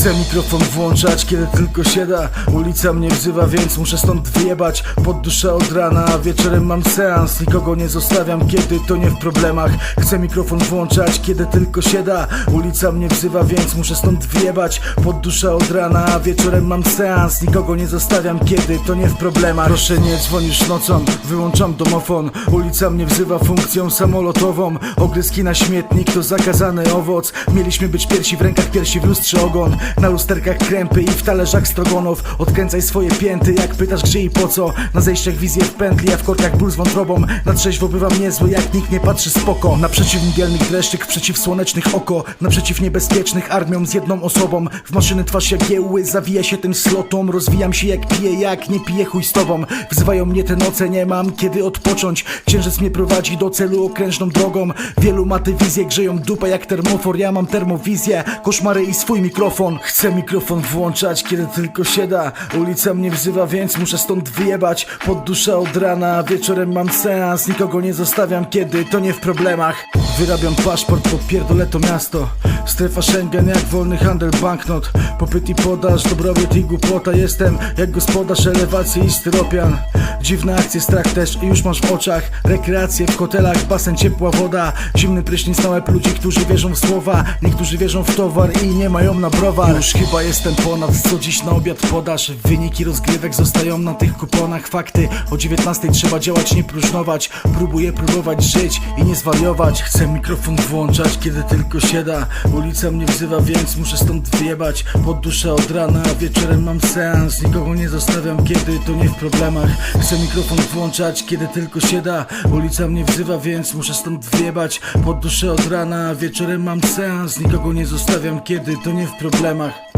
Chcę mikrofon włączać, kiedy tylko się da. Ulica mnie wzywa, więc muszę stąd wyjebać. Pod duszę od rana, a wieczorem mam seans. Nikogo nie zostawiam, kiedy to nie w problemach. Chcę mikrofon włączać, kiedy tylko się da. Ulica mnie wzywa, więc muszę stąd wyjebać. Pod duszę od rana, a wieczorem mam seans. Nikogo nie zostawiam, kiedy to nie w problemach. Proszę nie dzwonisz nocą, wyłączam domofon. Ulica mnie wzywa funkcją samolotową. Ogryski na śmietnik to zakazany owoc. Mieliśmy być piersi w rękach, piersi w lustrze ogon Na lusterkach krępy i w talerzach strogonów. Odkręcaj swoje pięty, jak pytasz gdzie i po co. Na zejściach wizję w pętli, a w korkach ból z wątrobą. Na trzeźwo bywam niezły, jak nikt nie patrzy spoko Naprzeciw mgielnych dreszczyk, przeciw słonecznych oko. Naprzeciw niebezpiecznych armią z jedną osobą. W maszyny twarz jak giełły, zawija się tym slotom. Rozwijam się jak piję, jak nie piję chuj z tobą. Wzywają mnie te noce, nie mam kiedy odpocząć. Księżyc mnie prowadzi do celu okrężną drogą. Wielu ma te wizje, grzeją dupę jak termofor. Ja mam termowizję, koszmary i swój mikrofon Chcę mikrofon włączać, kiedy tylko się da. Ulica mnie wzywa, więc muszę stąd wyjebać. Pod duszę od rana, wieczorem mam seans. Nikogo nie zostawiam, kiedy to nie w problemach. Wyrabiam paszport, popierdolę to miasto. Strefa Schengen jak wolny handel banknot. Popyt i podaż, dobrobyt i głupota. Jestem jak gospodarz elewacji i styropian Dziwne akcje, strach też i już masz w oczach. Rekreacje w hotelach, basen, ciepła woda. Zimny prysznic na łeb ludzi, którzy wierzą w słowa. Niektórzy wierzą w towar i nie mają na browar. Już chyba jestem ponad, co dziś na obiad podasz. Wyniki rozgrywek zostają na tych kuponach. Fakty, o 19 trzeba działać, nie próżnować. Próbuję próbować żyć i nie zwariować. Chcę mikrofon włączać, kiedy tylko się da. Ulica mnie wzywa, więc muszę stąd wyjebać. Pod duszę od rana, wieczorem mam seans. Nikogo nie zostawiam, kiedy to nie w problemach Chcę mikrofon włączać, kiedy tylko się da. Ulica mnie wzywa, więc muszę stąd wyjebać Pod duszę od rana, wieczorem mam seans. Nikogo nie zostawiam, kiedy to nie w problemach